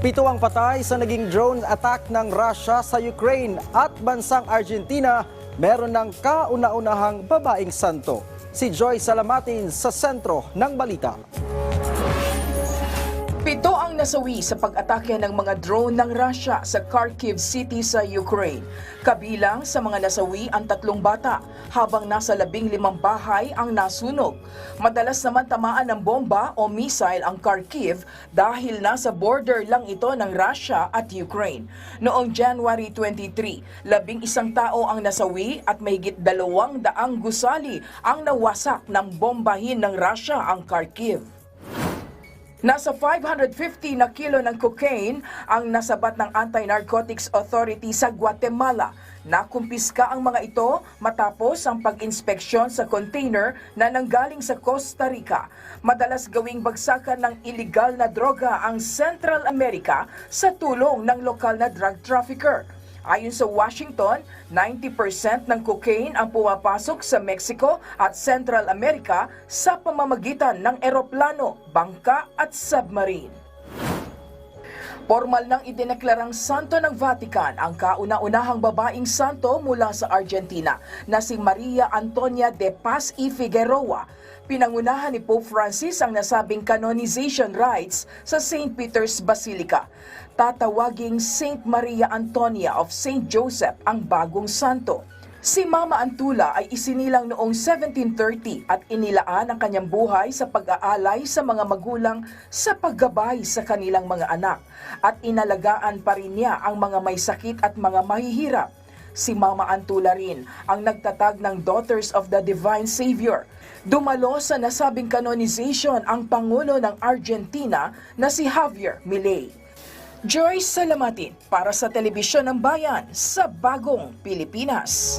Pito ang patay sa naging drone attack ng Russia sa Ukraine at bansang Argentina meron ng kauna-unahang babaeng santo. Si Joy Salamatin sa sentro ng balita. Pito nasawi sa pag-atake ng mga drone ng Russia sa Kharkiv City sa Ukraine. Kabilang sa mga nasawi ang tatlong bata, habang nasa labing limang bahay ang nasunog. Madalas naman tamaan ng bomba o missile ang Kharkiv dahil nasa border lang ito ng Russia at Ukraine. Noong January 23, labing isang tao ang nasawi at mahigit dalawang daang gusali ang nawasak ng bombahin ng Russia ang Kharkiv. Nasa 550 na kilo ng cocaine ang nasabat ng Anti-Narcotics Authority sa Guatemala. Nakumpiska ang mga ito matapos ang pag-inspeksyon sa container na nanggaling sa Costa Rica. Madalas gawing bagsakan ng illegal na droga ang Central America sa tulong ng lokal na drug trafficker. Ayon sa Washington, 90% ng cocaine ang pumapasok sa Mexico at Central America sa pamamagitan ng eroplano, bangka at submarine. Formal nang idineklarang santo ng Vatican ang kauna-unahang babaeng santo mula sa Argentina na si Maria Antonia de Paz y Figueroa. Pinangunahan ni Pope Francis ang nasabing canonization rites sa St. Peter's Basilica. Tatawaging Saint Maria Antonia of St. Joseph ang bagong santo. Si Mama Antula ay isinilang noong 1730 at inilaan ang kanyang buhay sa pag-aalay sa mga magulang sa paggabay sa kanilang mga anak at inalagaan pa rin niya ang mga may sakit at mga mahihirap. Si Mama Antula rin ang nagtatag ng Daughters of the Divine Savior. Dumalo sa nasabing canonization ang Pangulo ng Argentina na si Javier Milei. Joyce Salamatin para sa Telebisyon ng Bayan sa Bagong Pilipinas.